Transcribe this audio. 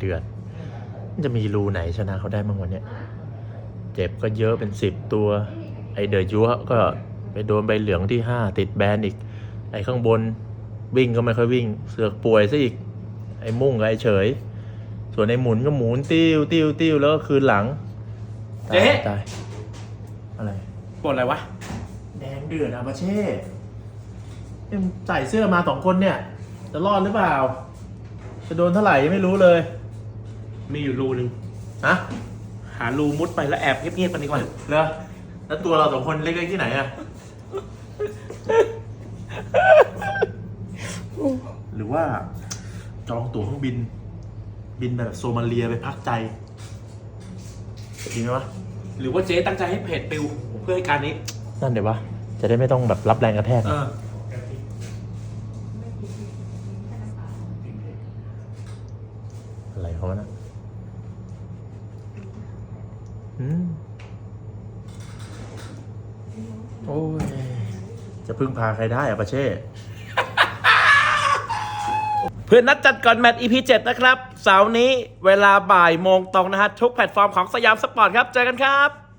เดือดมันจะมีรูไหนชนะเขาได้บ้างวันเนี้ยเจ็บก็เยอะเป็นสิบตัว ไอเดอยัวก็ไปโดนใบเหลืองที่ห้าติดแบนอีก ไอข้างบนวิ่งก็ไม่ค่อยวิ่ง เสือกป่วยซะอีก ไอมุ่งกับไอเฉย ส่วนไอหมุนก็หมุนติ้วติ้วติ้วแล้วก็คืนหลังตายตายอะไรกดอะไรวะ แดงเดือดอามาเช่ยังใส่เสื้อมาสองคนเนี่ย จะรอดหรือเปล่า จะโดนเท่าไหร่ยังไม่รู้เลย มีอยู่รูนึงฮะหารูมุดไปแล้วแอบเงียบๆกันดีกว่าเหรอแล้วตัวเราสองคนเล็กๆที่ไหนอะหรือว่า จองตั๋วเครื่องบิน บินแบบโซมาเลียไปพักใจจริงไหมวะหรือว่าเจ๊ตั้งใจให้เพจปิวเพื่อให้การนี้ นั่นเดี๋ยววะจะได้ไม่ต้องแบบรับแรงกระแทก เออ อะไรเขาวะนะอืม โอ้ย จะพึ่งพาใครได้อะปะเช่ เพื่อนนัดจัดก่อนแมตช์ EP 7 นะครับ เสาร์นี้เวลาบ่ายโมงตรงนะฮะ ทุกแพลตฟอร์มของสยามสปอร์ตครับ เจอกันครับ